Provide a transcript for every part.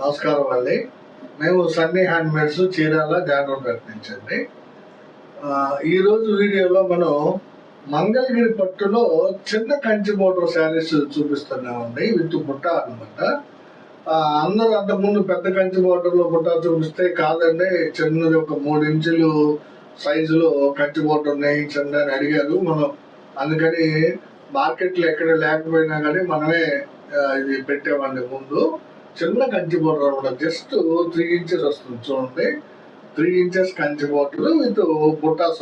నమస్కారం అండి. మేము సన్నీ హ్యాండ్మేడ్స్ చీరాల జానూర్పేట ప్రకటించండి. ఈరోజు వీడియోలో మనం మంగళగిరి పట్టులో చిన్న కంచి బోర్డర్ శారీస్ చూపిస్తున్నామండి. విత్ బుట్ట అనమాట అందరూ అంతకుముందు పెద్ద కంచి బోర్డర్లో బుట్ట చూపిస్తే కాదండి చిన్నది ఒక మూడు ఇంచులు సైజులో కంచి బోర్డర్ నేయించండి అని అడిగారు. మనం అందుకని మార్కెట్లో ఎక్కడ లేకపోయినా కానీ మనమే ఇది పెట్టామండి ముందు. చిన్న కంచి బోర్డర్ అనమాట జస్ట్ త్రీ ఇంచెస్ వస్తుంది చూడండి. Three inches Kanchi border with buttas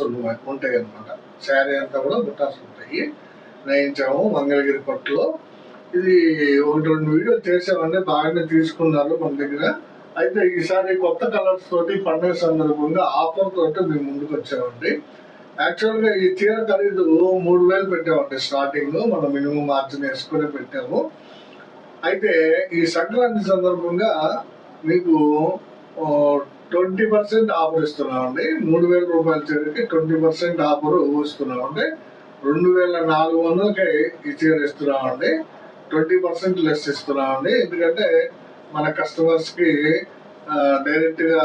ఉంటాయి అనమాట శారీ అంతా కూడా బుట్టాస్ ఉంటాయి. నేయించాము మంగళగిరి పట్టులో ఇది ఒకటి రెండు వీడియోలు చేసామండి బాగానే తీసుకున్నారు మన దగ్గర. అయితే ఈసారి కొత్త కలర్స్ తోటి పండుగ సందర్భంగా ఆఫర్ తోటి మేము ముందుకు వచ్చామండి. యాక్చువల్గా ఈ చీర ఖరీదు మూడు వేలు పెట్టామండి స్టార్టింగ్. మనం మినిమం మార్జిన్ వేసుకునే పెట్టాము. అయితే ఈ సంక్రాంతి సందర్భంగా మీకు ట్వంటీ పర్సెంట్ ఆఫర్ ఇస్తున్నామండి. మూడు వేల రూపాయల చీరకి ట్వంటీ పర్సెంట్ ఆఫర్ ఇస్తున్నామండి. రెండు వేల నాలుగు వందలకి ఈ చీర ఇస్తున్నామండి. ట్వంటీ పర్సెంట్ లెస్ ఇస్తున్నామండి. ఎందుకంటే మన కస్టమర్స్కి డైరెక్ట్గా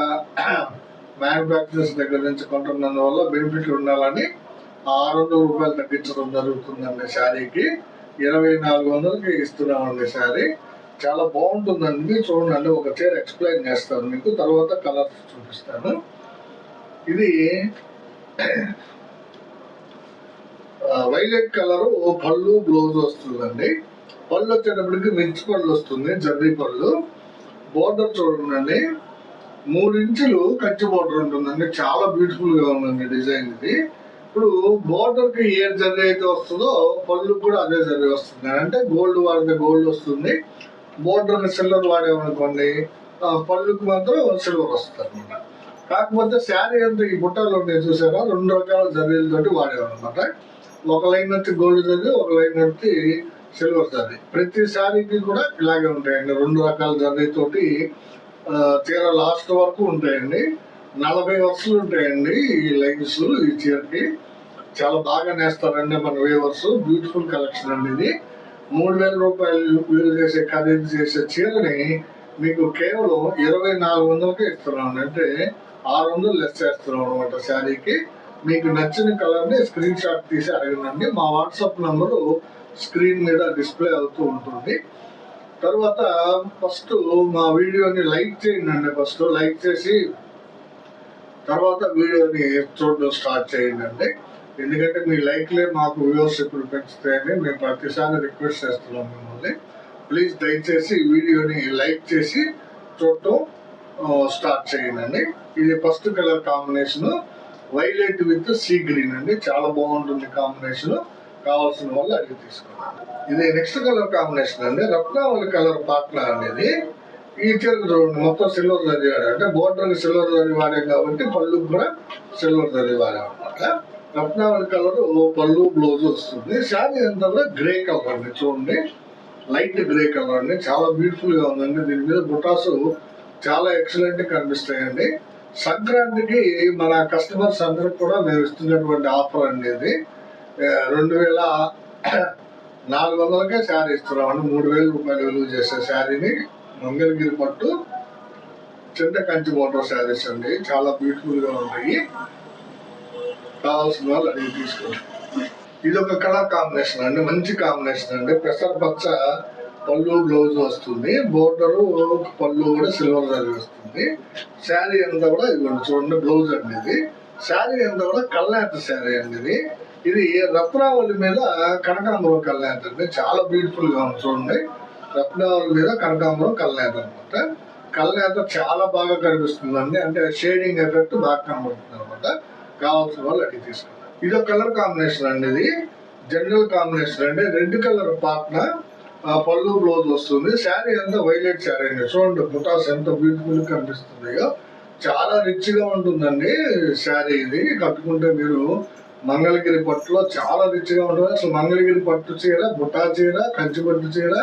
మ్యానుఫ్యాక్చరర్స్ దగ్గర నుంచి కొంటున్నందువల్ల బెనిఫిట్ ఉండాలని ఆరు వందల రూపాయలు తగ్గించడం జరుగుతుందండి శారీకి. ఇరవై నాలుగు వందలకి ఇస్తున్నామండి శారీ. చాలా బాగుంటుందండి. చూడండి ఒక చీర ఎక్స్ప్లెయిన్ చేస్తాను మీకు. తర్వాత కలర్ చూపిస్తాను. ఇది వైలెట్ కలర్ పళ్ళు బ్లౌజ్ వస్తుందండి. పళ్ళు వచ్చేటప్పటికి మిర్చి పళ్ళు వస్తుంది జర్రీ పళ్ళు. బోర్డర్ చూడండి. మూడు ఇంచులు కచ్చి బోర్డర్ ఉంటుందండి. చాలా బ్యూటిఫుల్గా ఉందండి డిజైన్ ఇది. ఇప్పుడు బోర్డర్కి ఏ జర్నీ అయితే వస్తుందో పళ్ళు కూడా అదే జర్నీ వస్తుంది. అంటే గోల్డ్ వాడితే గోల్డ్ వస్తుంది. బోర్డర్ సిల్వర్ వాడేమనుకోండి ఆ, పళ్ళుకి మాత్రం సిల్వర్ వస్తుంది అనమాట కాకపోతే శారీ అంతా ఈ బుట్టలు ఉన్నాయి చూసారా? రెండు రకాల జర్నీలతోటి వాడేవన్నమాట ఒక లైన్ వచ్చి గోల్డ్ జర్నీ ఒక లైన్ వచ్చి సిల్వర్ జర్నీ. ప్రతి శారీకి కూడా ఇలాగే ఉంటాయండి. రెండు రకాల జర్నీతోటి ఆ, చీర లాస్ట్ వరకు ఉంటాయండి. నలభై వరుసలు ఉంటాయండి ఈ లైన్స్ ఈ చీరకి. చాలా బాగా నేస్తారండి మన వేవర్స్ బ్యూటిఫుల్ కలెక్షన్ అండి ఇది. మూడు వేల రూపాయలు విలువ చేసే ఖరీదు చేసే చీరని మీకు కేవలం ఇరవై నాలుగు వందలకే ఇస్తున్నాం అంటే ఆరు వందలు లెస్ చేస్తున్నాం అనమాట శారీకి. మీకు నచ్చిన కలర్ని స్క్రీన్ షాట్ తీసి అడగనండి. మా వాట్సాప్ నంబరు స్క్రీన్ మీద డిస్ప్లే అవుతూ ఉంటుంది. తర్వాత ఫస్ట్ మా వీడియోని లైక్ చేయండి ఫస్ట్ లైక్ చేసి తర్వాత వీడియోని చూడడం స్టార్ట్ చేయండి అండి ఎందుకంటే మీ లైక్లే మాకు వ్యూవర్షిప్ పెంచుతాయని మేము ప్రతిసారి రిక్వెస్ట్ చేస్తున్నాం మిమ్మల్ని. ప్లీజ్ దయచేసి ఈ వీడియోని లైక్ చేసి చూడటం స్టార్ట్ చేయండి. ఇది first colour combination. Violet with sea green అండి. చాలా బాగుంటుంది కాంబినేషన్. కావాల్సిన వాళ్ళు అడిగి తీసుకోండి. ఇది నెక్స్ట్ కలర్ కాంబినేషన్ అండి. రత్నావళి కలర్ పార్ట్నర్ అనేది. ఈ చీర చూడండి మొత్తం సిల్వర్ దరి వాడారు అంటే బోర్డర్కి సిల్వర్ దరి వాడాం కాబట్టి పళ్ళు కూడా సిల్వర్ దరి వాడాం అనమాట రత్నావళి కలర్ పళ్ళు బ్లౌజ్ వస్తుంది. శారీ అంతా గ్రే కలర్ అండి చూడండి. లైట్ గ్రే కలర్ అండి చాలా బ్యూటిఫుల్గా ఉందండి. దీని మీద బుటాసు చాలా ఎక్సలెంట్ కనిపిస్తాయండి. సంక్రాంతికి మన కస్టమర్స్ అందరికి కూడా మేము ఇస్తున్నటువంటి ఆఫర్ అనేది రెండు వేల నాలుగు వందలకే శారీ ఇస్తున్నామండి. మూడు వేల రూపాయలు విలువ చేసే శారీని. మంగళగిరి పట్టు చిన్న కంచి మోటార్ శారీస్ అండి. చాలా బ్యూటిఫుల్గా ఉంటాయి. కావాల్సిన వాళ్ళు అడిగి తీసుకోండి. ఇది ఒక కలర్ కాంబినేషన్ అండి మంచి కాంబినేషన్ అండి. పెసర పచ్చ పళ్ళు బ్లౌజ్ వస్తుంది బోర్డర్ పళ్ళు కూడా సిల్వర్ జరీ వస్తుంది. శారీ అంతా కూడా ఇదిగోండి చూడండి బ్లౌజ్ అండి ఇది. శారీ అంతా కూడా కల్లాంత శారీ అండి ఇది. ఇది రత్నావళి మీద కనకాంబరం కల్లాంత అండి. చాలా బ్యూటిఫుల్గా ఉంది చూడండి. రత్నావళి మీద కనకాంబరం కల్లాంత అనమాట కల్లాంత చాలా బాగా కనిపిస్తుంది అండి అంటే షేడింగ్ ఎఫెక్ట్ బాగా కనబడుతుంది అనమాట కావాల్సిన వాళ్ళు అడిగి తీసుకుంటారు ఇది ఒక కలర్ కాంబినేషన్ అండి ఇది. జనరల్ కాంబినేషన్ అండి. రెడ్ కలర్ పాట్న పళ్ళు బ్లౌజ్ వస్తుంది. శారీ అంతా వైలెట్ శారీ అండి. చూడండి బుటాస్ ఎంత బ్యూటిఫుల్ కనిపిస్తున్నాయో. చాలా రిచ్గా ఉంటుందండి శారీ ఇది. కట్టుకుంటే మీరు మంగళగిరి పట్టులో చాలా రిచ్గా ఉంటుంది. అసలు మంగళగిరి పట్టు చీర బుటా చీర కంచి పట్టు చీర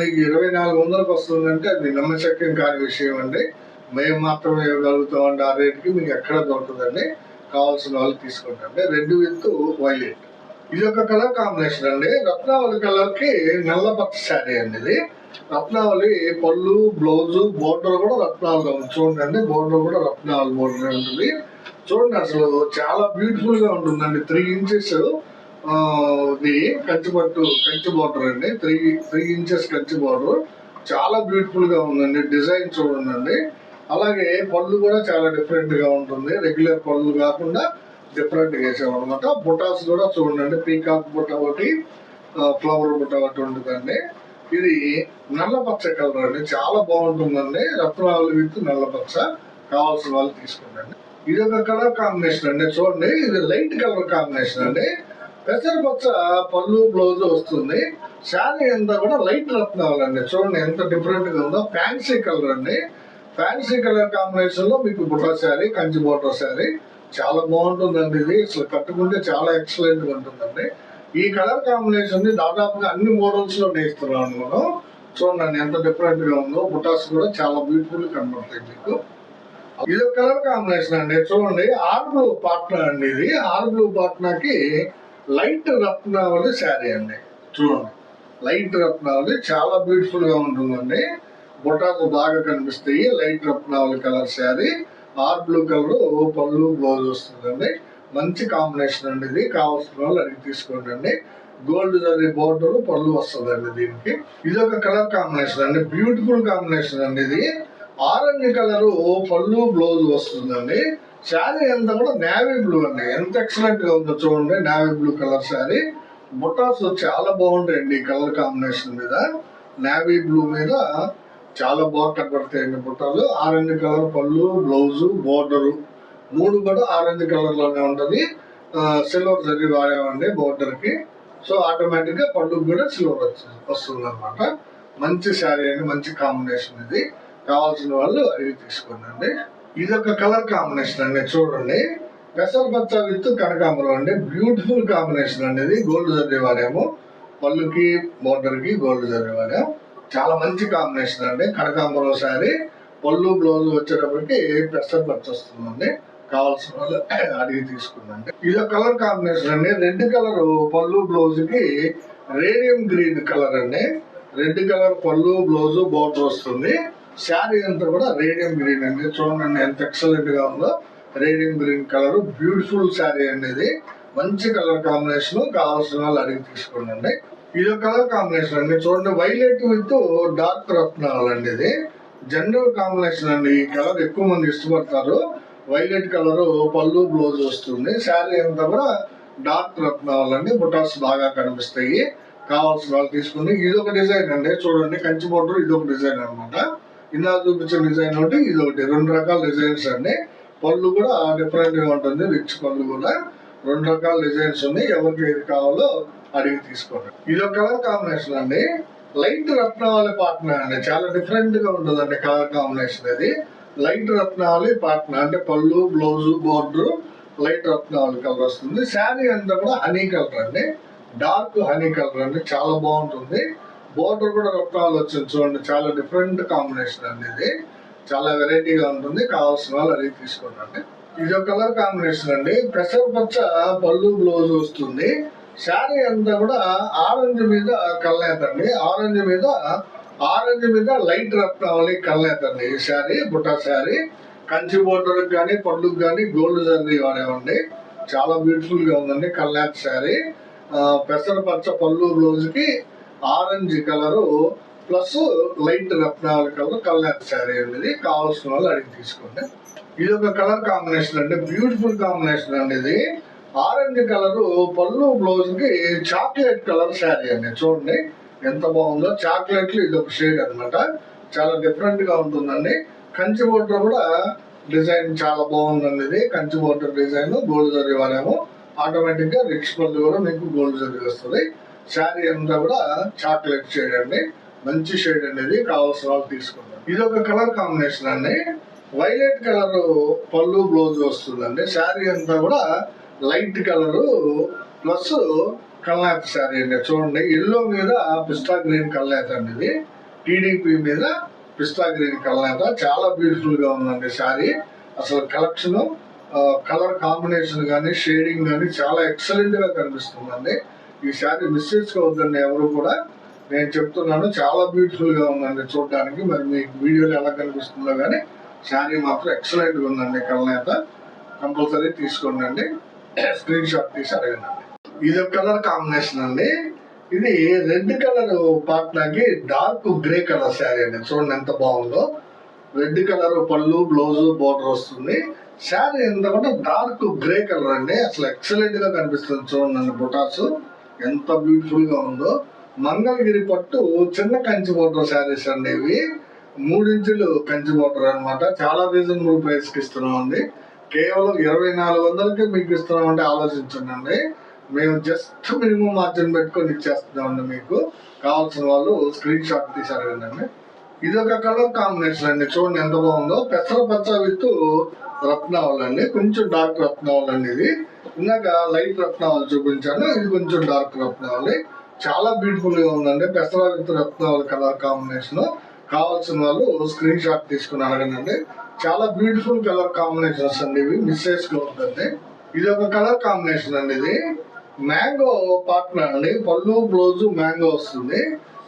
మీకు ఇరవై నాలుగు వందలకు వస్తుందంటే అది నమ్మశక్యం కాని విషయం అండి. మేము మాత్రమే ఇవ్వగలుగుతామండి ఆ రేట్కి. మీకు ఎక్కడ దొరుకుతుందండి కావాల్సిన వాళ్ళు తీసుకుంటే రెడ్ విత్ వైలెట్. ఇది ఒక కలర్ కాంబినేషన్ అండి. రత్నావళి కలర్కి నల్ల పచ్చ శారీ అండి ఇది. రత్నావళి పళ్ళు బ్లౌజ్ బోర్డర్ కూడా రత్నాలు చూడండి బోర్డర్ కూడా రత్నావళి బోర్డర్ ఉంటుంది. చూడండి అసలు చాలా బ్యూటిఫుల్గా ఉంటుందండి. త్రీ ఇంచెస్ ఇది కంచి పట్టు కంచి బోర్డర్ అండి. Three three inches Kanchi border. చాలా బ్యూటిఫుల్గా ఉందండి. డిజైన్ చూడండి అలాగే పళ్ళు కూడా చాలా డిఫరెంట్గా ఉంటుంది. రెగ్యులర్ పళ్ళు కాకుండా డిఫరెంట్గా వేసాం అనమాట బుటాస్ కూడా చూడండి పీకాక్ బుట్ట ఒకటి ఫ్లవర్ బుట్ట ఒకటి ఉంటుందండి. ఇది నల్ల పచ్చ కలర్ అండి. చాలా బాగుంటుందండి. రత్నాలు విత్ నల్ల పచ్చ కావాల్సిన వాళ్ళు తీసుకోండి. ఇది ఒక కలర్ కాంబినేషన్ అండి. చూడండి ఇది లైట్ కలర్ కాంబినేషన్ అండి. పెసరపచ్చ పళ్ళు బ్లౌజ్ వస్తుంది. శారీ అంతా కూడా లైట్ రత్నాలు అండి చూడండి ఎంత డిఫరెంట్గా ఉందో. ఫ్యాన్సీ కలర్ అండి. ఫ్యాన్సీ కలర్ కాంబినేషన్లో మీకు బుట్ట శారీ కంచి బోటర్ శారీ చాలా బాగుంటుందండి ఇది. అసలు కట్టుకుంటే చాలా ఎక్సలెంట్గా ఉంటుందండి. ఈ కలర్ కాంబినేషన్ని దాదాపుగా అన్ని మోడల్స్లో నేస్తున్నాను మనం చూడండి ఎంత డిఫరెంట్గా ఉందో. బుటాస్ కూడా చాలా బ్యూటిఫుల్ కనబడతాయి మీకు. ఇది ఒక కలర్ కాంబినేషన్ అండి. చూడండి ఆర్ బ్లూ పాట్నా అండి ఇది. ఆర్ బ్లూ పాట్నాకి లైట్ రత్నావళి శారీ అండి. చూడండి లైట్ రత్నావళి చాలా బ్యూటిఫుల్గా ఉంటుందండి. బొటాకు బాగా కనిపిస్తాయి. Light Ratnavali colour sari. Or blue colour పళ్ళు బ్లౌజ్ వస్తుందండి. మంచి కాంబినేషన్ అండి ఇది. కావాల్సిన వాళ్ళు అడిగి తీసుకోండి అండి గోల్డ్ జరీ బోర్డర్ పళ్ళు వస్తుందండి దీనికి. ఇది ఒక కలర్ కాంబినేషన్ అండి. బ్యూటిఫుల్ కాంబినేషన్ అండి ఇది. ఆరెంజ్ కలర్ పళ్ళు బ్లౌజ్ వస్తుందండి. శారీ అంతా కూడా నేవీ బ్లూ అండి. ఎంత ఎక్సలెంట్గా ఉందో చూడండి. Navy blue colour sari. Buttas చాలా బాగుంటాయండి ఈ కలర్ కాంబినేషన్ మీద. నేవీ బ్లూ మీద చాలా బాగా కనబడతాయండి బుట్టాలు. ఆరెంజ్ కలర్ పళ్ళు బ్లౌజ్ బోర్డర్. మూడు కూడా ఆరెంజ్ కలర్లోనే ఉంటది సిల్వర్ జరి వాడామండి బోర్డర్కి సో ఆటోమేటిక్గా పళ్ళుకి కూడా సిల్వర్ వస్తుంది అనమాట మంచి శారీ అండి మంచి కాంబినేషన్ ఇది. కావాల్సిన వాళ్ళు అడిగి తీసుకోండి. ఇది ఒక కలర్ కాంబినేషన్ అండి చూడండి. పెసరపచ్చ విత్ కనకాంబరం అండి. బ్యూటిఫుల్ కాంబినేషన్ అండి ఇది. గోల్డ్ జరి వాడాము. పళ్ళుకి బోర్డర్కి గోల్డ్ జరి వాడాం చాలా మంచి కాంబినేషన్ అండి. కనకాంబరం శారీ. పళ్ళు బ్లౌజ్ వచ్చేటప్పటికి పెసరపచ్చ వస్తుందండి కావాల్సిన వాళ్ళు అడిగి తీసుకుందండి. ఇది ఒక కలర్ కాంబినేషన్ అండి. రెడ్ కలర్ పళ్ళు బ్లౌజ్కి రేడియం గ్రీన్ కలర్ అండి. రెడ్ కలర్ పళ్ళు బ్లౌజ్ బోర్డర్ వస్తుంది. శారీ అంతా కూడా రేడియం గ్రీన్ అండి. చూడండి ఎంత ఎక్సలెంట్గా ఉందో. Radium green colour beautiful sari అండి ఇది. మంచి కలర్ కాంబినేషన్ కావాల్సిన వాళ్ళు అడిగి తీసుకోండి. ఇది ఒక కలర్ కాంబినేషన్ అండి. చూడండి వైలెట్ విత్ డార్క్ రత్నాలు అండి ఇది. జనరల్ కాంబినేషన్ అండి ఈ కలర్ ఎక్కువ మంది ఇష్టపడతారు. వైలెట్ కలర్ పళ్ళు బ్లౌజ్ వస్తుంది. శారీ అంతా కూడా డార్క్ రత్నాలు అండి బుటాస్ బాగా కనిపిస్తాయి. కావాల్సిన వాళ్ళు తీసుకుని ఇది ఒక డిజైన్ అండి. చూడండి కంచి బోర్డర్ ఇది ఒక డిజైన్ అనమాట ఇందా చూపించిన డిజైన్ ఒకటి ఇది ఒకటి. రెండు రకాల డిజైన్స్ అండి. పళ్ళు కూడా డిఫరెంట్గా ఉంటుంది రిచ్ పళ్ళు కూడా. రెండు రకాల డిజైన్స్ ఉన్నాయి. ఎవరికి ఏది కావాలో అడిగి తీసుకోండి. ఇది ఒక కలర్ కాంబినేషన్ అండి. లైట్ రత్నావళి పాట్నా అండి. చాలా డిఫరెంట్గా ఉంటుందండి కలర్ కాంబినేషన్ అది లైట్ రత్నావళి పాట్నా అంటే పళ్ళు blouse border light Ratnavali colour వస్తుంది. శారీ అంతా కూడా హనీ కలర్ అండి. డార్క్ హనీ కలర్ అండి. చాలా బాగుంటుంది. బోర్డర్ కూడా రత్నాలు వచ్చింది చూడండి. చాలా డిఫరెంట్ కాంబినేషన్ అండి ఇది. చాలా వెరైటీగా ఉంటుంది. కావాల్సిన వాళ్ళు అడిగి తీసుకోండి అండి. ఇది ఒక కలర్ కాంబినేషన్ అండి. పెసర పచ్చ పళ్ళు బ్లౌజ్ వస్తుంది. శారీ అంతా కూడా ఆరెంజ్ మీద కళ్ళేతండి. అండి ఆరెంజ్ మీద ఆరెంజ్ మీద లైట్ రత్నావళి కల్నేత అండి ఈ శారీ బుట్ట శారీ. కంచి బోర్డర్కి కానీ పళ్ళుకి కానీ గోల్డ్ జరీ వాడేవండి. చాలా బ్యూటిఫుల్గా ఉందండి కల్నేత శారీ. పెసర పచ్చ పళ్ళు రోజుకి ఆరెంజ్ కలరు ప్లస్ లైట్ రత్నావళి కలర్ కల్నేత శారీ అనేది కావాల్సిన వాళ్ళు అడిగి తీసుకోండి. ఇది ఒక కలర్ కాంబినేషన్ అండి. బ్యూటిఫుల్ కాంబినేషన్ అండి ఇది. ఆరెంజ్ కలర్ పళ్ళు బ్లౌజ్కి చాక్లెట్ కలర్ శారీ అండి. చూడండి ఎంత బాగుందో. చాక్లెట్ ఇది ఒక షేడ్ అనమాట చాలా డిఫరెంట్గా ఉంటుందండి. కంచి బోర్డర్ కూడా డిజైన్ చాలా బాగుందండి ఇది. Kanchi border design gold zari వారేమో ఆటోమేటిక్గా రిచ్ పళ్ళు కూడా మీకు గోల్డ్ జరీ వస్తుంది. శారీ అంతా కూడా చాక్లెట్ షేడ్ అండి. మంచి షేడ్ అనేది కావాల్సిన వాళ్ళు తీసుకుంటారు. ఇది ఒక కలర్ కాంబినేషన్ అండి. వైలెట్ కలర్ పళ్ళు బ్లౌజ్ వస్తుందండి. శారీ అంతా కూడా లైట్ కలర్ ప్లస్ కల్నాథ్ శారీ అండి. చూడండి ఎల్లో మీద పిస్తా గ్రీన్ కల్నాథ్ అండి ఇది. టీడీపీ మీద పిస్తా గ్రీన్ కల్నాథ చాలా బ్యూటిఫుల్గా ఉందండి శారీ. అసలు కలెక్షన్ కలర్ కాంబినేషన్ కానీ షేడింగ్ కానీ చాలా ఎక్సలెంట్గా కనిపిస్తుందండి. ఈ శారీ మిస్ చేసుకోవద్దండి ఎవరు కూడా. నేను చెప్తున్నాను చాలా బ్యూటిఫుల్గా ఉందండి చూడడానికి. మరి మీకు వీడియోలో ఎలా కనిపిస్తుందో కానీ శారీ మాత్రం ఎక్సలెంట్గా ఉందండి కలనేత కంపల్సరీ తీసుకోండి అండి. స్క్రీన్ షాట్ తీసి అడగండి. ఇది ఒక కలర్ కాంబినేషన్ అండి. ఇది రెడ్ కలర్ పాట్నాకి డార్క్ గ్రే కలర్ శారీ అండి. చూడండి ఎంత బాగుందో. రెడ్ కలర్ పళ్ళు బ్లౌజ్ బోర్డర్ వస్తుంది. శారీ ఎందుకంటే డార్క్ గ్రే కలర్ అండి. అసలు ఎక్సలెంట్గా కనిపిస్తుంది చూడండి బుటాస్. ఎంత బ్యూటిఫుల్గా ఉందో. మంగళగిరి పట్టు చిన్న కంచి బోర్డర్ శారీస్ అండి ఇవి. మూడించులు కంచి బోర్డర్ అన్నమాట. చాలా రీజనబుల్ ప్రైస్కి ఇస్తున్నాం అండి కేవలం ఇరవై నాలుగు వందలకి మీకు ఇస్తున్నామంటే ఆలోచించండి మేము జస్ట్ మినిమం మార్జిన్ పెట్టుకొని ఇచ్చేస్తున్నామండి మీకు. కావాల్సిన వాళ్ళు స్క్రీన్ షాట్ తీసారు అడగండి ఇది ఒక కలర్ కాంబినేషన్ అండి. చూడండి ఎంత బాగుందో. పెసర పచ్చ విత్ రత్నావళి అండి. కొంచెం డార్క్ రత్నావళి అండి ఇది. ఇందాక లైట్ రత్నావళి చూపించాను. ఇది కొంచెం డార్క్ రత్నావళి. చాలా బ్యూటిఫుల్గా ఉందండి. పెసర విత్ రత్నావళి కలర్ కాంబినేషన్ కావాల్సిన వాళ్ళు స్క్రీన్ షాట్ తీసుకుని అడగనండి చాలా బ్యూటిఫుల్ కలర్ కాంబినేషన్స్ అండి ఇవి మిస్ చేసుకోవద్దండి ఇది ఒక కలర్ కాంబినేషన్ అండి ఇది. మ్యాంగో పార్ట్నర్ అండి పళ్ళు బ్లౌజ్ మ్యాంగో వస్తుంది.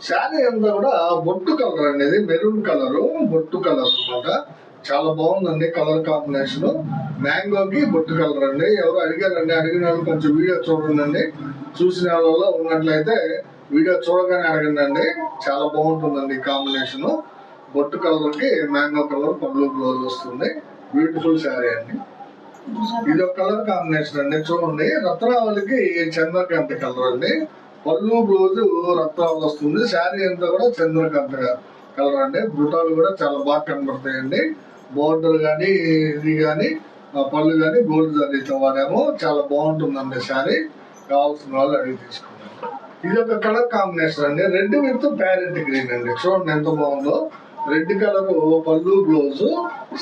శారీ అంతా కూడా బొట్టు కలర్ అండి ఇది మెరూన్ కలర్ బొట్టు కలర్ అనమాట చాలా బాగుందండి కలర్ కాంబినేషన్. మ్యాంగోకి బొట్టు కలర్ అండి. ఎవరు అడిగారండి అడిగిన వాళ్ళు కొంచెం వీడియో చూడండి చూసిన వాళ్ళలో ఉన్నట్లయితే వీడియో చూడగానే అడగండి అండి చాలా బాగుంటుందండి కాంబినేషన్. బొట్టు కలర్కి మ్యాంగో కలర్ పళ్ళు బ్లౌజ్ వస్తుంది బ్యూటిఫుల్ శారీ అండి. ఇది ఒక కలర్ కాంబినేషన్ అండి. చూడండి రత్నావళికి చంద్రకాంతి కలర్ అండి. పళ్ళు బ్లౌజ్ రత్నావళి వస్తుంది. శారీ అంతా కూడా చంద్రకాంత కలర్ అండి. బుటాలు కూడా చాలా బాగా కనబడతాయండి. బోర్డర్ కానీ ఇది కానీ పళ్ళు కానీ గోల్డ్ జరిగితే వారేమో చాలా బాగుంటుందండి శారీ కావాల్సిన వాళ్ళు అడిగి తీసుకున్నాం ఇది ఒక కలర్ కాంబినేషన్ అండి. రెడ్ విత్ ప్యారెట్ గ్రీన్ అండి. చూడండి ఎంత బాగుందో. రెడ్ కలర్ పళ్ళు బ్లౌజ్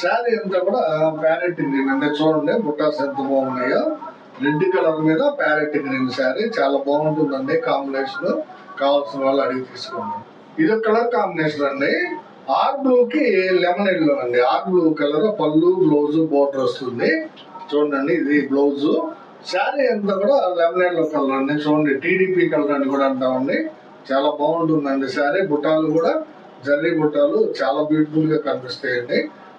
శారీ అంతా కూడా ప్యారెట్ గ్రీన్ అంటే చూడండి బుట్టాస్ ఎంత బాగున్నాయో. రెడ్ కలర్ మీద ప్యారెట్ గ్రీన్ శారీ. చాలా బాగుంటుందండి కాంబినేషన్. కావాల్సిన వాళ్ళు అడిగి తీసుకోండి. ఇది ఒక కలర్ కాంబినేషన్ అండి. ఆర్ బ్లూ కి లెమన్ ఎల్లో అండి. ఆర్ బ్లూ కలర్ పళ్ళు బ్లౌజ్ బోర్డర్ వస్తుంది. చూడండి ఇది బ్లౌజ్. శారీ అంతా కూడా లెమన్ ఎల్లో కలర్ అండి. చూడండి టీడీపీ కలర్ అని కూడా అంటామండి చాలా బాగుంటుందండి శారీ. బుట్టాలు కూడా జర్రీ గుట్టాలు చాలా బ్యూటిఫుల్గా కనిపిస్తాయండి.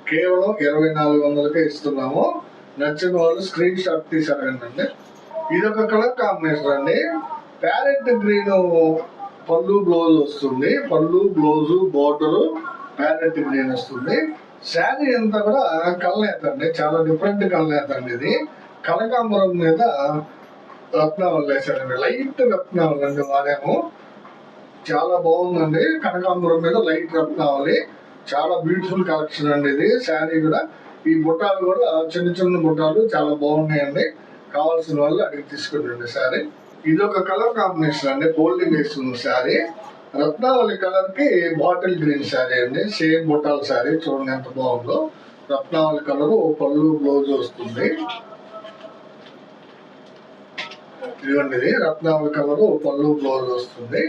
కేవలం ఇరవై నాలుగు వందలకే ఇస్తున్నాము. నచ్చిన వాళ్ళు స్క్రీన్ షాట్ తీసి అడగండి ఇది ఒక కలర్ కాంబినేషన్ అండి. ప్యారెట్ గ్రీన్ పళ్ళు బ్లౌజ్ వస్తుంది. పళ్ళు బ్లౌజ్ బోర్డరు ప్యారెట్ గ్రీన్ వస్తుంది. శారీ అంతా కూడా కలనేత అండి. చాలా డిఫరెంట్ కలనేత అండి ఇది. కనకాంబరం మీద రత్నాలు వేసారండి లైట్ రత్నాలు అండి వాడేమో చాలా బాగుందండి. కనకాంబరం మీద లైట్ రత్నావళి చాలా బ్యూటిఫుల్ కలెక్షన్ అండి ఇది. శారీ కూడా. ఈ బుట్టాలు కూడా చిన్న చిన్న బుట్టాలు చాలా బాగున్నాయండి. కావాల్సిన వాళ్ళు అడిగి తీసుకురండి శారీ. ఇది ఒక కలర్ కాంబినేషన్ అండి. ఫోల్డింగ్ వేస్తుంది శారీ. రత్నావళి కలర్కి బాటిల్ గ్రీన్ శారీ అండి. సేమ్ బుట్టాల శారీ. చూడండి ఎంత బాగుందో. రత్నావళి కలర్ పళ్ళు బ్లౌజ్ వస్తుంది. ఇదిగోండి ఇది. రత్నావళి కలర్ పళ్ళు బ్లౌజ్ వస్తుంది.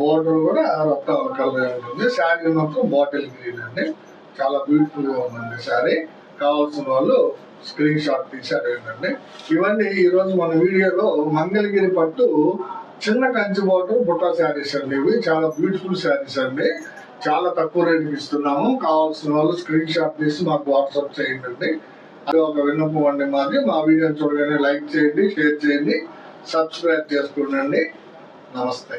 బోర్డర్ కూడా రక్తం కలర్ ఉంటుంది శారీ మాత్రం బాటిల్ గ్రీన్ అండి. చాలా బ్యూటిఫుల్గా ఉందండి శారీ. కావాల్సిన వాళ్ళు స్క్రీన్ షాట్ తీసి అడగండి ఇవన్నీ ఈ రోజు మన వీడియోలో మంగళగిరి పట్టు చిన్న కంచి బోర్డర్ బుట్టా శారీస్ అండి ఇవి. చాలా బ్యూటిఫుల్ శారీస్ అండి. చాలా తక్కువ రేటుకి ఇస్తున్నాము. కావాల్సిన వాళ్ళు స్క్రీన్ షాట్ తీసి మాకు వాట్సాప్ చేయండి అది ఒక విన్నపం అండి మాది. మా వీడియో చూడగానే లైక్ చేయండి షేర్ చేయండి సబ్స్క్రైబ్ చేసుకోండి నమస్తే.